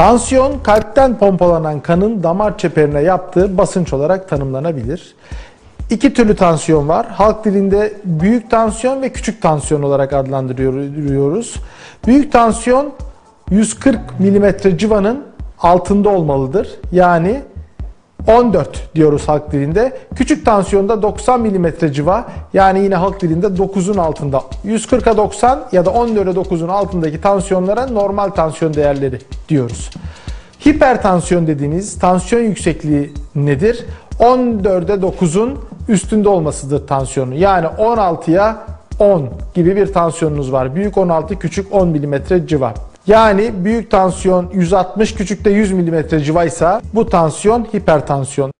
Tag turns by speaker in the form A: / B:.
A: Tansiyon kalpten pompalanan kanın damar çeperine yaptığı basınç olarak tanımlanabilir. İki türlü tansiyon var. Halk dilinde büyük tansiyon ve küçük tansiyon olarak adlandırıyoruz. Büyük tansiyon 140 mm civanın altında olmalıdır. Yani 14 diyoruz halk dilinde. Küçük tansiyonda 90 mm civa yani yine halk dilinde 9'un altında. 140'a 90 ya da 14'e 9'un altındaki tansiyonlara normal tansiyon değerleri diyoruz. Hipertansiyon dediğimiz tansiyon yüksekliği nedir? 14'e 9'un üstünde olmasıdır tansiyonu. Yani 16'ya 10 gibi bir tansiyonunuz var. Büyük 16, küçük 10 mm civa. Yani büyük tansiyon 160, küçük de 100 mm civaysa bu tansiyon hipertansiyon.